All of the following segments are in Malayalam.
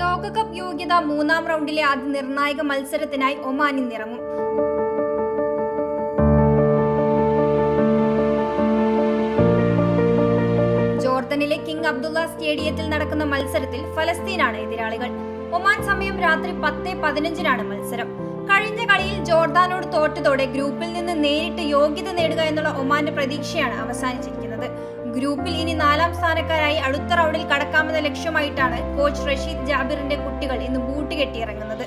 ലോകകപ്പ് യോഗ്യത മൂന്നാം റൗണ്ടിലെ ആദ്യ നിർണായക മത്സരത്തിനായി ഒമാൻ ഇന്നിറങ്ങും. ജോർദനിലെ കിങ് അബ്ദുള്ള സ്റ്റേഡിയത്തിൽ നടക്കുന്ന മത്സരത്തിൽ ഫലസ്തീനാണ് എതിരാളികൾ. ഒമാൻ സമയം രാത്രി പത്ത് പതിനഞ്ചിനാണ് മത്സരം. കഴിഞ്ഞ കളിയിൽ ജോർദാനോട് തോറ്റതോടെ ഗ്രൂപ്പിൽ നിന്ന് നേരിട്ട് യോഗ്യത നേടുക എന്നുള്ള ഒമാന്റെ പ്രതീക്ഷയാണ് അവസാനിച്ചിരിക്കുന്നത്. ഗ്രൂപ്പിൽ ഇനി നാലാം സ്ഥാനക്കാരായി അടുത്ത റൗണ്ടിൽ കടക്കാമെന്ന ലക്ഷ്യമായിട്ടാണ് കോച്ച് റഷീദ് ജാബിറിന്റെ കുട്ടികൾ ഇന്ന് ബൂട്ട് കെട്ടിയിറങ്ങുന്നത്.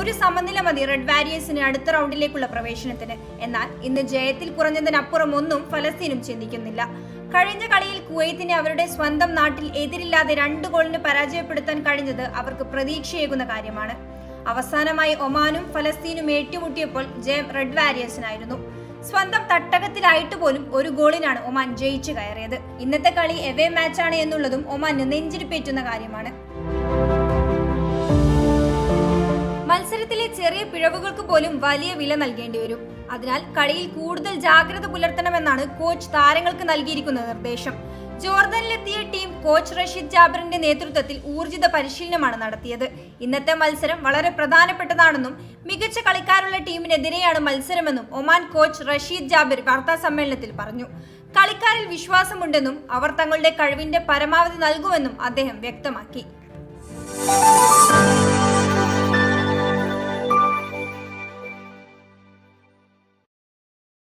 ഒരു സമനില മതി റെഡ് വാരിയേഴ്സിന് അടുത്ത റൗണ്ടിലേക്കുള്ള പ്രവേശനത്തിന്. എന്നാൽ ഇന്ന് ജയത്തിൽ കുറഞ്ഞതിനപ്പുറം ഒന്നും ഫലസ്തീനും ചിന്തിക്കുന്നില്ല. കഴിഞ്ഞ കളിയിൽ കുവൈത്തിനെ അവരുടെ സ്വന്തം നാട്ടിൽ എതിരില്ലാതെ രണ്ട് ഗോളിന് പരാജയപ്പെടുത്താൻ കഴിഞ്ഞത് അവർക്ക് പ്രതീക്ഷയേകുന്ന കാര്യമാണ്. അവസാനമായി ഒമാനും ഫലസ്തീനും ഏറ്റുമുട്ടിയപ്പോൾ ജയം റെഡ് വാരിയേഴ്സിനായിരുന്നു. സ്വന്തം തട്ടകത്തിലായിട്ട് പോലും ഒരു ഗോളിനാണ് ഒമാൻ ജയിച്ചു കയറിയത്. ഇന്നത്തെ കളി എവേ മാച്ചാണ് എന്നുള്ളതും ഒമാന് നെഞ്ചിരിപ്പേറ്റുന്ന കാര്യമാണ്. ചെറിയ പിഴവുകൾക്ക് പോലും വലിയ വില നൽകേണ്ടി വരും. അതിനാൽ കളിയിൽ കൂടുതൽ ജാഗ്രത പുലർത്തണമെന്നാണ് കോച്ച് താരങ്ങൾക്ക് നൽകിയിരിക്കുന്ന നിർദ്ദേശം. ജോർദനിലെത്തിയ ടീം കോച്ച് റഷീദ് ജാബറിന്റെ നേതൃത്വത്തിൽ ഊർജിത പരിശീലനമാണ് നടത്തിയത്. ഇന്നത്തെ മത്സരം വളരെ പ്രധാനപ്പെട്ടതാണെന്നും മികച്ച കളിക്കാരുള്ള ടീമിനെതിരെയാണ് മത്സരമെന്നും ഒമാൻ കോച്ച് റഷീദ് ജാബിർ വാർത്താ സമ്മേളനത്തിൽ പറഞ്ഞു. കളിക്കാരിൽ വിശ്വാസമുണ്ടെന്നും അവർ തങ്ങളുടെ കഴിവിന്റെ പരമാവധി നൽകുമെന്നും അദ്ദേഹം വ്യക്തമാക്കി.